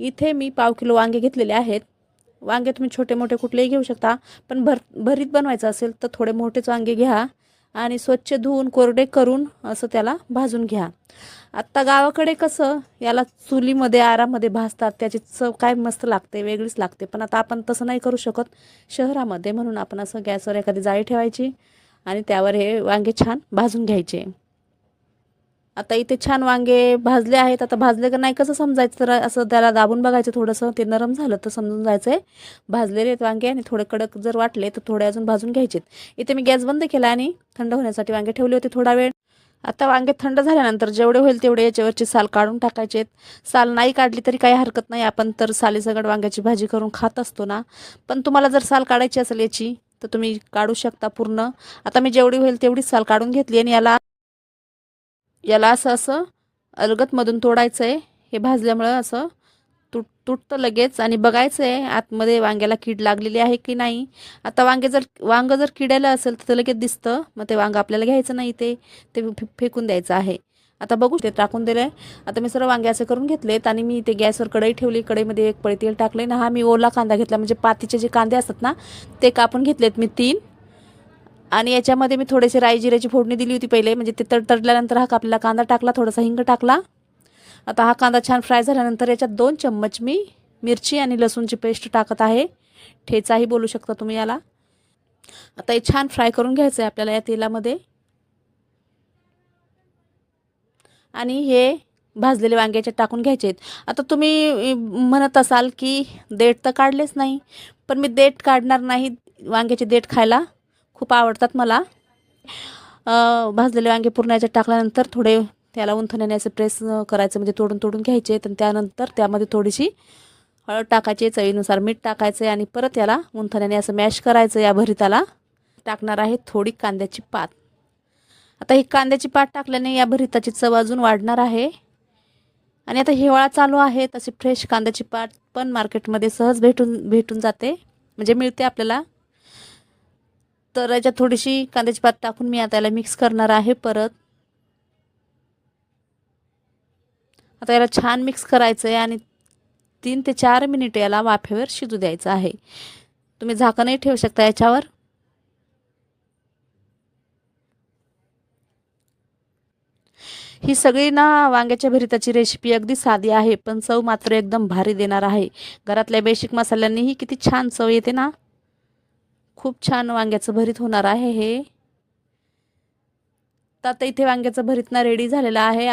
इथे मी पाव किलो वांगे घेतलेले आहेत. वांगे तुम्ही छोटे मोठे कुठलेही घेऊ शकता पण भर भरीत बनवायचं असेल तर थोडे मोठेच वांगे घ्या आणि स्वच्छ धुवून कोरडे करून असं त्याला भाजून घ्या. आत्ता गावाकडे कसं याला चुलीमध्ये आरामध्ये भाजतात त्याची चव काय मस्त लागते वेगळीच लागते. पण आता आपण तसं नाही करू शकत. शहरामध्ये म्हणून आपण असं गॅसवर एखादी जाळी ठेवायची आणि त्यावर हे वांगे छान भाजून घ्यायचे. आता इथे छान वांगे भाजले आहेत. आता भाजले का नाही कसं समजायचं? तर असं त्याला दाबून बघायचं थोडंसं. ते नरम झालं तर समजून जायचं आहे भाजलेले आहेत वांगे आणि थोडे कडक जर वाटले तर थोडे अजून भाजून घ्यायचेत. इथे मी गॅस बंद केला आणि थंड होण्यासाठी वांगे ठेवले होते थोडा वेळ. आता वांगे थंड झाल्यानंतर जेवढे होईल तेवढे याच्यावरची साल काढून टाकायचे साल नाही काढली तरी काही हरकत नाही. आपण तर सालीसगड वांग्याची भाजी करून खात असतो ना. पण तुम्हाला जर साल काढायची असेल याची तर तुम्ही काढू शकता पूर्ण. आता मी जेवढी होईल तेवढीच साल काढून घेतली आणि याला याला असं असं अलगतमधून तोडायचं आहे हे भाजल्यामुळं असं तुट तुटतं लगेच. आणि बघायचं आहे आतमध्ये वांग्याला कीड लागलेली आहे की नाही. आता वांगे जर वांगं जर किड्याला असेल तर ते लगेच दिसतं. मग ते वांगं आपल्याला घ्यायचं नाही ते. ते फेकून द्यायचं आहे. आता बघू ते टाकून दिलं आहे आता मी सर्व वांगे असे करून घेतलेत आणि मी ते गॅसवर कढई ठेवली. कढईमध्ये एक पळी तेल टाकले ना हा मी ओला कांदा घेतला. म्हणजे पातीचे जे कांदे असतात ना ते कापून घेतलेत मी तीन. आणि याच्यामध्ये मी थोडेसे राई जिऱ्याची फोडणी दिली होती पहिले म्हणजे ते तडतडल्यानंतर हा कापलेला कांदा टाकला थोडासा हिंग टाकला. आता हा कांदा छान फ्राय झाल्यानंतर याच्यात दोन चम्मच मी मिरची आणि लसूणची पेस्ट टाकत आहे. ठेचाही बोलू शकता तुम्ही याला. आता हे छान फ्राय करून घ्यायचं आहे आपल्याला या तेलामध्ये. आणि हे भाजलेले वांग्याचे टाकून घ्यायचे आहेत. आता तुम्ही म्हणत असाल की देठ तर काढलेच नाही पण मी देठ काढणार नाही वांग्याचे देठ खायला. खूप आवडतात मला. भाजलेले वांगे पूर्ण याच्यात टाकल्यानंतर थोडे त्याला उंथण्याने असं प्रेस करायचं म्हणजे तोडून तोडून घ्यायचे. तर त्यानंतर त्यामध्ये थोडीशी हळद टाकायची चवीनुसार मीठ टाकायचं आणि परत याला उंथण्याने असं मॅश करायचं या भरिताला. टाकणार आहे थोडी कांद्याची पात. आता ही कांद्याची पात टाकल्याने या भरिताची चव अजून वाढणार आहे. आणि आता हिवाळा चालू आहे तशी फ्रेश कांद्याची पात पण मार्केटमध्ये सहज भेटून भेटून जाते. म्हणजे मिळते आपल्याला. तर याच्यात थोडीशी कांद्याची पात टाकून मी आता याला मिक्स करणार आहे परत. आता याला छान मिक्स करायचं आहे आणि तीन ते चार मिनिट याला वाफेवर शिजू द्यायचं आहे. तुम्ही झाकणही ठेवू शकता याच्यावर. ही सगळी ना वांग्याच्या भरिताची रेसिपी अगदी साधी आहे पण चव मात्र एकदम भारी देणार आहे. घरातल्या बेसिक मसाल्यांनीही किती छान चव येते ना. खूप छान वांग्याचं भरीत होणार आहे हे. तर आता इथे वांग्याचं भरीत ना रेडी झालेलं आहे.